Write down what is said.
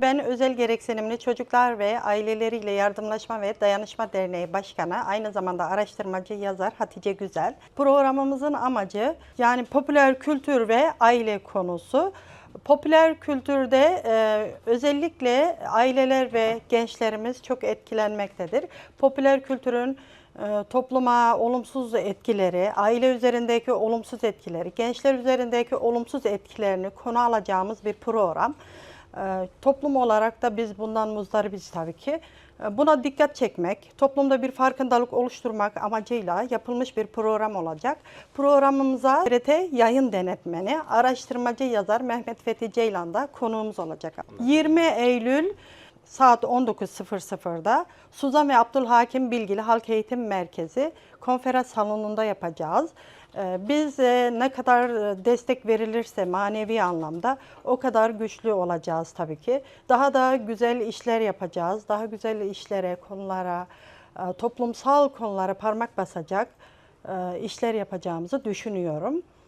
Ben Özel Gereksinimli Çocuklar ve Aileleriyle Yardımlaşma ve Dayanışma Derneği Başkanı, aynı zamanda araştırmacı yazar Hatice Güzel. Programımızın amacı yani popüler kültür ve aile konusu. Popüler kültürde e, özellikle aileler ve gençlerimiz çok etkilenmektedir. Popüler kültürün e, topluma olumsuz etkileri, aile üzerindeki olumsuz etkileri, gençler üzerindeki olumsuz etkilerini konu alacağımız bir program. Ee, Toplum olarak da biz bundan muzdaribiz tabii ki. Ee, Buna dikkat çekmek, toplumda bir farkındalık oluşturmak amacıyla yapılmış bir program olacak. Programımıza TRT yayın denetmeni, araştırmacı yazar Mehmet Fethi Ceylan da konuğumuz olacak. 20 Eylül saat 19.00'da Suzan ve Abdülhakim Bilgili Halk Eğitim Merkezi konferans salonunda yapacağız. Ee, Biz e, ne kadar e, destek verilirse manevi anlamda o kadar güçlü olacağız tabii ki. Daha da güzel işler yapacağız. Daha güzel işlere, konulara, e, toplumsal konulara parmak basacak işler yapacağımızı düşünüyorum.